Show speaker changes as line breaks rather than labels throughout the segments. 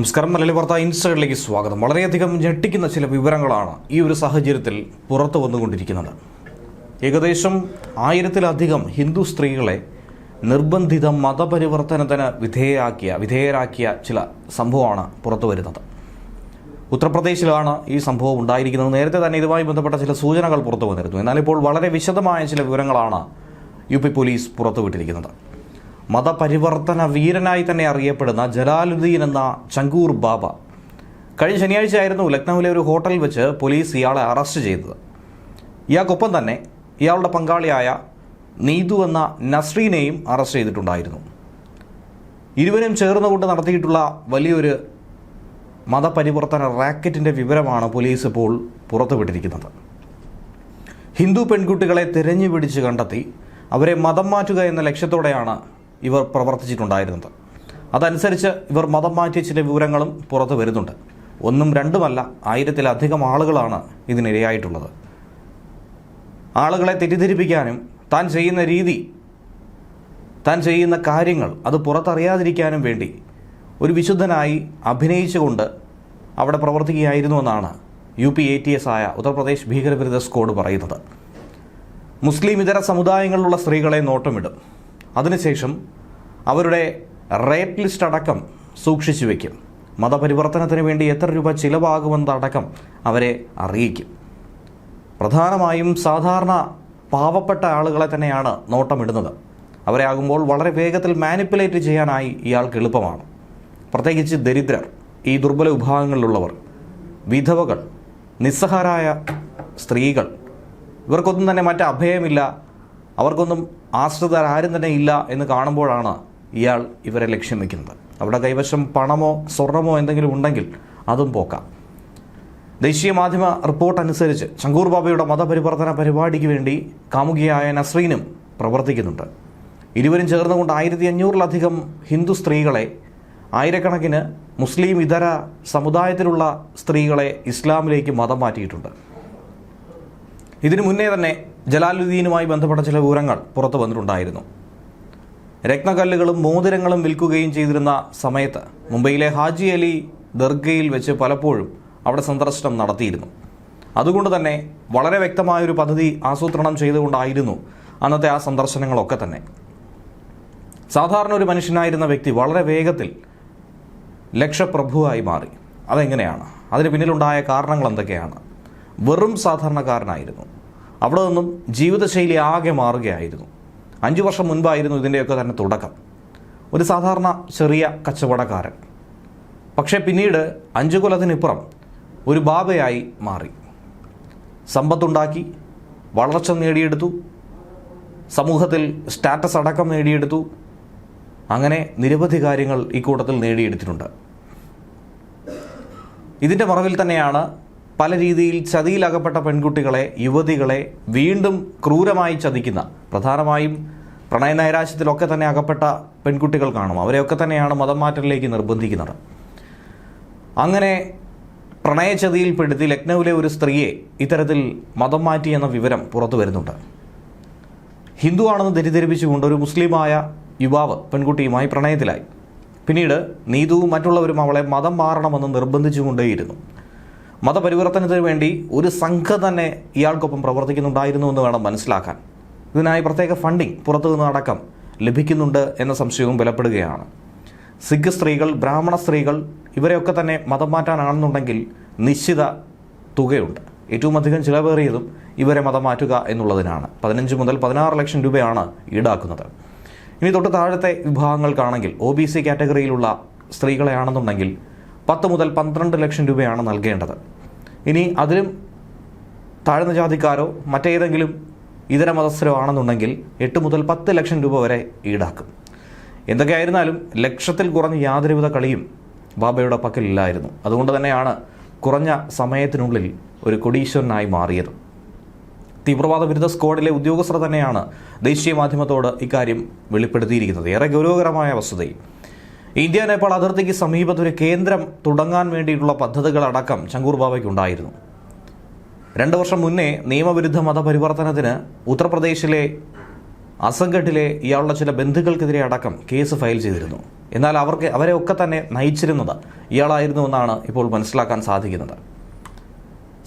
നമസ്കാരം. മലയാളി വാർത്ത ഇൻസൈഡിലേക്ക് സ്വാഗതം. വളരെയധികം ഞെട്ടിക്കുന്ന ചില വിവരങ്ങളാണ് ഈ ഒരു സാഹചര്യത്തിൽ പുറത്തു വന്നുകൊണ്ടിരിക്കുന്നത്. ഏകദേശം ആയിരത്തിലധികം ഹിന്ദു സ്ത്രീകളെ നിർബന്ധിത മതപരിവർത്തനത്തിന് വിധേയരാക്കിയ വിധേയരാക്കിയ ചില സംഭവമാണ് പുറത്തു വരുന്നത്. ഉത്തർപ്രദേശിലാണ് ഈ സംഭവം ഉണ്ടായിരിക്കുന്നത്. നേരത്തെ തന്നെ ഇതുമായി ബന്ധപ്പെട്ട ചില സൂചനകൾ പുറത്തു വന്നിരുന്നു. എന്നാൽ ഇപ്പോൾ വളരെ വിശദമായ ചില വിവരങ്ങളാണ് യു പി പോലീസ് പുറത്തുവിട്ടിരിക്കുന്നത്. മതപരിവർത്തന വീരനായി തന്നെ അറിയപ്പെടുന്ന ജലാലുദ്ദീൻ എന്ന ചങ്കൂർ ബാബ. കഴിഞ്ഞ ശനിയാഴ്ചയായിരുന്നു ലക്നൌവിലെ ഒരു ഹോട്ടലിൽ വെച്ച് പോലീസ് ഇയാളെ അറസ്റ്റ് ചെയ്തത്. ഇയാൾക്കൊപ്പം തന്നെ ഇയാളുടെ പങ്കാളിയായ നീതു എന്ന നസ്രീനെയും അറസ്റ്റ് ചെയ്തിട്ടുണ്ടായിരുന്നു. ഇരുവരും ചേർന്നുകൊണ്ട് നടത്തിയിട്ടുള്ള വലിയൊരു മതപരിവർത്തന റാക്കറ്റിന്റെ വിവരമാണ് പോലീസ് ഇപ്പോൾ പുറത്തുവിട്ടിരിക്കുന്നത്. ഹിന്ദു പെൺകുട്ടികളെ തിരഞ്ഞു പിടിച്ച് കണ്ടെത്തി അവരെ മതം മാറ്റുക എന്ന ലക്ഷ്യത്തോടെയാണ് ഇവർ പ്രവർത്തിച്ചിട്ടുണ്ടായിരുന്നത്. അതനുസരിച്ച് ഇവർ മതം മാറ്റിയ ചില വിവരങ്ങളും പുറത്തു വരുന്നുണ്ട്. ഒന്നും രണ്ടുമല്ല ആയിരത്തിലധികം ആളുകളാണ് ഇതിനിരയായിട്ടുള്ളത്. ആളുകളെ തെറ്റിദ്ധരിപ്പിക്കാനും താൻ ചെയ്യുന്ന രീതി താൻ ചെയ്യുന്ന കാര്യങ്ങൾ അത് പുറത്തറിയാതിരിക്കാനും വേണ്ടി ഒരു വിശുദ്ധനായി അഭിനയിച്ചുകൊണ്ട് അവിടെ പ്രവർത്തിക്കുകയായിരുന്നു എന്നാണ് U P A T S ആയ ഉത്തർപ്രദേശ് ഭീകരവിരുദ്ധ സ്ക്വാഡ് പറയുന്നത്. മുസ്ലിം ഇതര സമുദായങ്ങളിലുള്ള സ്ത്രീകളെ നോട്ടമിടും. അതിനുശേഷം അവരുടെ റേറ്റ് ലിസ്റ്റ് അടക്കം സൂക്ഷിച്ചു വയ്ക്കും. മതപരിവർത്തനത്തിന് വേണ്ടി എത്ര രൂപ ചിലവാകുമെന്നതടക്കം അവരെ അറിയിക്കും. പ്രധാനമായും സാധാരണ പാവപ്പെട്ട ആളുകളെ തന്നെയാണ് നോട്ടമിടുന്നത്. അവരെ ആകുമ്പോൾ വളരെ വേഗത്തിൽ മാനിപ്പുലേറ്റ് ചെയ്യാനായി ഇയാൾക്ക് എളുപ്പമാണ്. പ്രത്യേകിച്ച് ദരിദ്രർ ഈ ദുർബല വിഭാഗങ്ങളിലുള്ളവർ വിധവകൾ നിസ്സഹാരായ സ്ത്രീകൾ ഇവർക്കൊന്നും തന്നെ മറ്റ് അഭയമില്ല ആശ്രിതർ ആരും തന്നെ ഇല്ല എന്ന് കാണുമ്പോഴാണ് ഇയാൾ ഇവരെ ലക്ഷ്യം വയ്ക്കുന്നത് അവിടെ കൈവശം പണമോ സ്വർണമോ എന്തെങ്കിലും ഉണ്ടെങ്കിൽ അതും പോക്കാം. ദേശീയ മാധ്യമ റിപ്പോർട്ട് അനുസരിച്ച് ശങ്കൂർ ബാബയുടെ മതപരിവർത്തന പരിപാടിക്ക് വേണ്ടി കാമുകിയായ നസ്രീനും പ്രവർത്തിക്കുന്നുണ്ട്. ഇരുവരും ചേർന്നുകൊണ്ട് ആയിരത്തി അഞ്ഞൂറിലധികം ഹിന്ദു സ്ത്രീകളെ ആയിരക്കണക്കിന് മുസ്ലിം ഇതര സമുദായത്തിലുള്ള സ്ത്രീകളെ ഇസ്ലാമിലേക്ക് മതം മാറ്റിയിട്ടുണ്ട്. ഇതിനു മുന്നേ തന്നെ ജലാലുദ്ദീനുമായി ബന്ധപ്പെട്ട ചില വിവരങ്ങൾ പുറത്തു വന്നിട്ടുണ്ടായിരുന്നു. രത്നക്കല്ലുകളും മോതിരങ്ങളും വിൽക്കുകയും ചെയ്തിരുന്ന സമയത്ത് മുംബൈയിലെ ഹാജി അലി ദർഗയിൽ വെച്ച് പലപ്പോഴും അവിടെ സന്ദർശനം നടത്തിയിരുന്നു. അതുകൊണ്ട് തന്നെ വളരെ വ്യക്തമായൊരു പദ്ധതി ആസൂത്രണം ചെയ്തുകൊണ്ടായിരുന്നു അന്നത്തെ ആ സന്ദർശനങ്ങളൊക്കെ തന്നെ. സാധാരണ ഒരു മനുഷ്യനായിരുന്ന വ്യക്തി വളരെ വേഗത്തിൽ ലക്ഷപ്രഭുവായി മാറി. അതെങ്ങനെയാണ്? അതിന് പിന്നിലുണ്ടായ കാരണങ്ങൾ എന്തൊക്കെയാണ്? വെറും സാധാരണക്കാരനായിരുന്നു. അവിടെ നിന്നും ജീവിതശൈലി ആകെ മാറുകയായിരുന്നു. അഞ്ചു വർഷം മുൻപായിരുന്നു ഇതിന്റെയൊക്കെ തന്നെ തുടക്കം. ഒരു സാധാരണ ചെറിയ കച്ചവടക്കാരൻ. പക്ഷേ പിന്നീട് അഞ്ചു കൊല്ലത്തിനിപ്പുറം ഒരു ബാബയായി മാറി. സമ്പത്തുണ്ടാക്കി വളർച്ച നേടിയെടുത്തു സമൂഹത്തിൽ സ്റ്റാറ്റസ് അടക്കം നേടിയെടുത്തു. അങ്ങനെ നിരവധി കാര്യങ്ങൾ ഈ കൂട്ടത്തിൽ നേടിയെടുത്തിട്ടുണ്ട്. ഇതിന്റെ മറവിൽ തന്നെയാണ് പല രീതിയിൽ ചതിയിലകപ്പെട്ട പെൺകുട്ടികളെ യുവതികളെ വീണ്ടും ക്രൂരമായി ചതിക്കുന്ന പ്രധാനമായും പ്രണയ നൈരാശ്യത്തിലൊക്കെ തന്നെ അകപ്പെട്ട പെൺകുട്ടികൾ കാണും. അവരെയൊക്കെ തന്നെയാണ് മതം മാറ്റലിലേക്ക് നിർബന്ധിക്കുന്നത്. അങ്ങനെ പ്രണയചതിയിൽപ്പെടുത്തി ലക്നൌവിലെ ഒരു സ്ത്രീയെ ഇത്തരത്തിൽ മതം മാറ്റി എന്ന വിവരം പുറത്തു വരുന്നുണ്ട്. ഹിന്ദു ആണെന്ന് തെറ്റിദ്ധരിപ്പിച്ചുകൊണ്ട് ഒരു മുസ്ലിമായ യുവാവ് പെൺകുട്ടിയുമായി പ്രണയത്തിലായി. പിന്നീട് നീതുവും മറ്റുള്ളവരും അവളെ മതം മാറണമെന്ന് നിർബന്ധിച്ചുകൊണ്ടേയിരുന്നു. മതപരിവർത്തനത്തിന് വേണ്ടി ഒരു സംഘം തന്നെ ഇയാൾക്കൊപ്പം പ്രവർത്തിക്കുന്നുണ്ടായിരുന്നു എന്ന് വേണം മനസ്സിലാക്കാൻ. ഇതിനായി പ്രത്യേക ഫണ്ടിംഗ് പുറത്തു നിന്ന് അടക്കം ലഭിക്കുന്നുണ്ട് എന്ന സംശയവും ബലപ്പെടുകയാണ്. സിഖ് സ്ത്രീകൾ ബ്രാഹ്മണ സ്ത്രീകൾ ഇവരെയൊക്കെ തന്നെ മതം മാറ്റാനാണെന്നുണ്ടെങ്കിൽ നിശ്ചിത തുകയുണ്ട്. ഏറ്റവും അധികം ചിലവേറിയതും ഇവരെ മതം മാറ്റുക എന്നുള്ളതിനാണ്. പതിനഞ്ച് മുതൽ പതിനാറ് ലക്ഷം രൂപയാണ് ഈടാക്കുന്നത്. ഇനി തൊട്ട് താഴത്തെ വിഭാഗങ്ങൾക്കാണെങ്കിൽ ഒ ബി സി കാറ്റഗറിയിലുള്ള സ്ത്രീകളെയാണെന്നുണ്ടെങ്കിൽ പത്ത് മുതൽ പന്ത്രണ്ട് ലക്ഷം രൂപയാണ് നൽകേണ്ടത്. ഇനി അതിലും താഴ്ന്ന ജാതിക്കാരോ മറ്റേതെങ്കിലും ഇതര മതസ്ഥരോ ആണെന്നുണ്ടെങ്കിൽ എട്ട് മുതൽ പത്ത് ലക്ഷം രൂപ വരെ ഈടാക്കും. എന്തൊക്കെയായിരുന്നാലും ലക്ഷത്തിൽ കുറഞ്ഞ യാതൊരുവിധ കളിയും ബാബയുടെ പക്കലില്ലായിരുന്നു അതുകൊണ്ട് തന്നെയാണ് കുറഞ്ഞ സമയത്തിനുള്ളിൽ ഒരു കൊടീശ്വരനായി മാറിയത്. തീവ്രവാദ വിരുദ്ധ സ്ക്വാഡിലെ ഉദ്യോഗസ്ഥർ തന്നെയാണ് ദേശീയ മാധ്യമത്തോട് ഇക്കാര്യം വെളിപ്പെടുത്തിയിരിക്കുന്നത്. ഏറെ ഗൗരവകരമായ വസ്തുതയും ഇന്ത്യ നേപ്പാൾ അതിർത്തിക്ക് സമീപത്ത് ഒരു കേന്ദ്രം തുടങ്ങാൻ വേണ്ടിയിട്ടുള്ള പദ്ധതികളടക്കം ചങ്കൂർ ബാബയ്ക്കുണ്ടായിരുന്നു രണ്ട് വർഷം മുന്നേ നിയമവിരുദ്ധ മതപരിവർത്തനത്തിന് ഉത്തർപ്രദേശിലെ അസംഘട്ടിലെ ഇയാളുടെ ചില ബന്ധുക്കൾക്കെതിരെ അടക്കം കേസ് ഫയൽ ചെയ്തിരുന്നു. എന്നാൽ അവർക്ക് അവരെ ഒക്കെ തന്നെ നയിച്ചിരുന്നത് ഇയാളായിരുന്നു എന്നാണ് ഇപ്പോൾ മനസ്സിലാക്കാൻ സാധിക്കുന്നത്.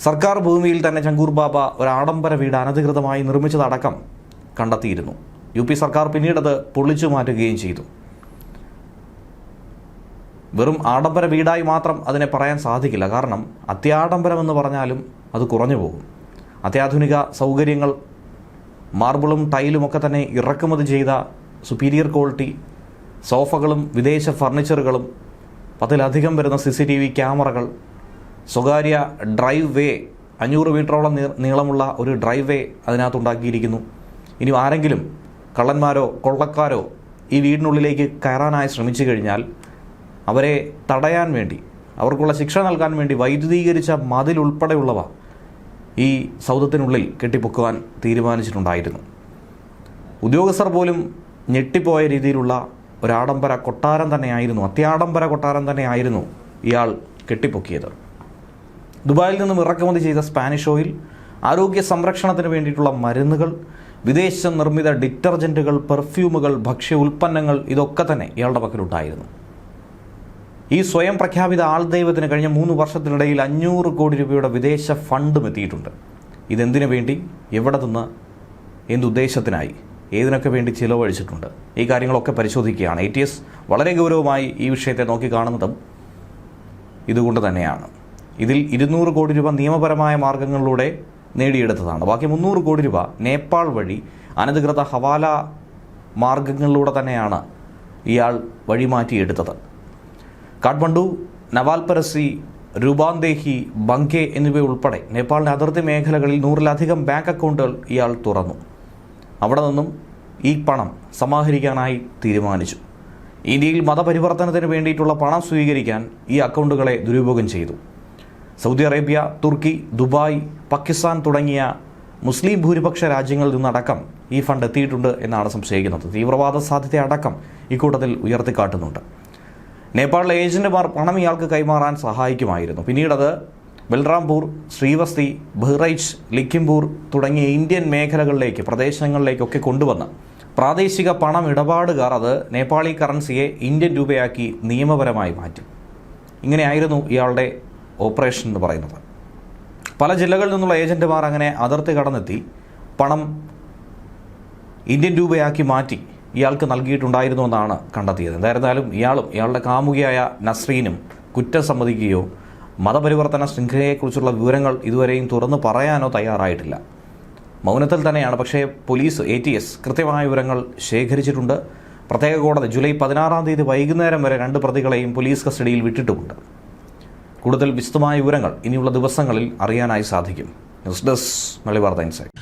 സർക്കാർ ഭൂമിയിൽ തന്നെ ചങ്കൂർ ബാബ ഒരു ആഡംബര വീട് അനധികൃതമായി നിർമ്മിച്ചതടക്കം കണ്ടെത്തിയിരുന്നു. യു പി സർക്കാർ പിന്നീടത് പൊളിച്ചു മാറ്റുകയും ചെയ്തു. വെറും ആഡംബര വീടായി മാത്രം അതിനെ പറയാൻ സാധിക്കില്ല. കാരണം അത്യാഡംബരം എന്ന് പറഞ്ഞാലും അത് കുറഞ്ഞു പോകും. അത്യാധുനിക സൗകര്യങ്ങൾ മാർബിളും ടൈലും ഒക്കെ തന്നെ ഇറക്കുമതി ചെയ്ത സുപ്പീരിയർ ക്വാളിറ്റി സോഫകളും വിദേശ ഫർണിച്ചറുകളും പത്തിലധികം വരുന്ന സി സി ടി വി ക്യാമറകൾ സ്വകാര്യ ഡ്രൈവ് വേ അഞ്ഞൂറ് മീറ്ററോളം നീളമുള്ള ഒരു ഡ്രൈവ് വേ അതിനകത്തുണ്ടാക്കിയിരിക്കുന്നു. ഇനി ആരെങ്കിലും കള്ളന്മാരോ കൊള്ളക്കാരോ ഈ വീടിനുള്ളിലേക്ക് കയറാനായി ശ്രമിച്ചു കഴിഞ്ഞാൽ അവരെ തടയാൻ വേണ്ടി അവർക്കുള്ള ശിക്ഷ നൽകാൻ വേണ്ടി വൈദ്യുതീകരിച്ച മതിൽ ഉൾപ്പെടെയുള്ളവ ഈ സൗധത്തിനുള്ളിൽ കെട്ടിപ്പൊക്കുവാൻ തീരുമാനിച്ചിട്ടുണ്ടായിരുന്നു. ഉദ്യോഗസ്ഥർ പോലും ഞെട്ടിപ്പോയ രീതിയിലുള്ള ഒരാഡംബര കൊട്ടാരം തന്നെയായിരുന്നു അത്യാഡംബര കൊട്ടാരം തന്നെയായിരുന്നു ഇയാൾ കെട്ടിപ്പൊക്കിയത്. ദുബായിൽ നിന്നും ഇറക്കുമതി ചെയ്ത സ്പാനിഷ് ഓയിൽ ആരോഗ്യ സംരക്ഷണത്തിന് വേണ്ടിയിട്ടുള്ള മരുന്നുകൾ വിദേശ നിർമ്മിത ഡിറ്റർജന്റുകൾ പെർഫ്യൂമുകൾ ഭക്ഷ്യ ഉൽപ്പന്നങ്ങൾ ഇതൊക്കെ തന്നെ ഇയാളുടെ പക്കലുണ്ടായിരുന്നു. ഈ സ്വയം പ്രഖ്യാപിത ആൾ ആൾദൈവത്തിന് കഴിഞ്ഞ മൂന്ന് വർഷത്തിനിടയിൽ അഞ്ഞൂറ് കോടി രൂപയുടെ വിദേശ ഫണ്ടും എത്തിയിട്ടുണ്ട്. ഇതെന്തിനു വേണ്ടി? എവിടെ നിന്ന്? എന്തുദ്ദേശത്തിനായി? ഏതിനൊക്കെ വേണ്ടി ചിലവഴിച്ചിട്ടുണ്ട്? ഈ കാര്യങ്ങളൊക്കെ പരിശോധിക്കുകയാണ്. എ ടി എസ് വളരെ ഗൗരവമായി ഈ വിഷയത്തെ നോക്കിക്കാണുന്നതും ഇതുകൊണ്ട് തന്നെയാണ്. ഇതിൽ ഇരുന്നൂറ് കോടി രൂപ നിയമപരമായ മാർഗങ്ങളിലൂടെ നേടിയെടുത്തതാണ്. ബാക്കി മുന്നൂറ് കോടി രൂപ നേപ്പാൾ വഴി അനധികൃത ഹവാല മാർഗങ്ങളിലൂടെ തന്നെയാണ് ഇയാൾ വഴിമാറ്റിയെടുത്തത്. കാഠ്മണ്ഡു നവാൽപരസി രൂപാന്തേഹി ബങ്കെ എന്നിവയുൾപ്പെടെ നേപ്പാളിന്റെ അതിർത്തി മേഖലകളിൽ നൂറിലധികം ബാങ്ക് അക്കൗണ്ടുകൾ ഇയാൾ തുറന്നു. അവിടെ നിന്നും ഈ പണം സമാഹരിക്കാനായി തീരുമാനിച്ചു. ഇന്ത്യയിൽ മതപരിവർത്തനത്തിന് വേണ്ടിയിട്ടുള്ള പണം സ്വീകരിക്കാൻ ഈ അക്കൗണ്ടുകളെ ദുരുപയോഗം ചെയ്തു. Saudi Arabia Turkey Dubai Pakistan തുടങ്ങിയ മുസ്ലിം ഭൂരിപക്ഷ രാജ്യങ്ങളിൽ നിന്നടക്കം ഈ ഫണ്ട് എത്തിയിട്ടുണ്ട് എന്നാണ് സംശയിക്കുന്നത്. തീവ്രവാദ സാധ്യത അടക്കം ഇക്കൂട്ടത്തിൽ ഉയർത്തിക്കാട്ടുന്നുണ്ട്. നേപ്പാളിലെ ഏജന്റുമാർ പണം ഇയാൾക്ക് കൈമാറാൻ സഹായിക്കുമായിരുന്നു. പിന്നീടത് ബൽറാംപൂർ ശ്രീവസ്തി ബഹ്റൈച്ച് ലിഖിംപൂർ തുടങ്ങിയ ഇന്ത്യൻ മേഖലകളിലേക്ക് പ്രദേശങ്ങളിലേക്കൊക്കെ കൊണ്ടുവന്ന് പ്രാദേശിക പണം ഇടപാടുകാർ അത് നേപ്പാളി കറൻസിയെ ഇന്ത്യൻ രൂപയാക്കി നിയമപരമായി മാറ്റി. ഇങ്ങനെയായിരുന്നു ഇയാളുടെ ഓപ്പറേഷൻ എന്ന് പറയുന്നത്. പല ജില്ലകളിൽ നിന്നുള്ള ഏജന്റുമാർ അങ്ങനെ അതിർത്തി കടന്നെത്തി പണം ഇന്ത്യൻ രൂപയാക്കി മാറ്റി. ഇയാൾക്ക് നൽകിയിട്ടുണ്ടായിരുന്നു എന്നാണ് കണ്ടെത്തിയത്. എന്തായിരുന്നാലും ഇയാളും ഇയാളുടെ കാമുകിയായ നസ്രീനും കുറ്റം സമ്മതിക്കുകയോ മതപരിവർത്തന ശൃംഖലയെക്കുറിച്ചുള്ള വിവരങ്ങൾ ഇതുവരെയും തുറന്നു പറയാനോ തയ്യാറായിട്ടില്ല. മൗനത്തിൽ തന്നെയാണ്. പക്ഷേ പോലീസ് എ ടി എസ് കൃത്യമായ വിവരങ്ങൾ ശേഖരിച്ചിട്ടുണ്ട്. പ്രത്യേക കോടതി ജൂലൈ പതിനാറാം തീയതി വൈകുന്നേരം വരെ രണ്ട് പ്രതികളെയും പോലീസ് കസ്റ്റഡിയിൽ വിട്ടിട്ടുമുണ്ട്. കൂടുതൽ വിശദമായ വിവരങ്ങൾ ഇനിയുള്ള ദിവസങ്ങളിൽ അറിയാനായി സാധിക്കും. News desk Malabar insight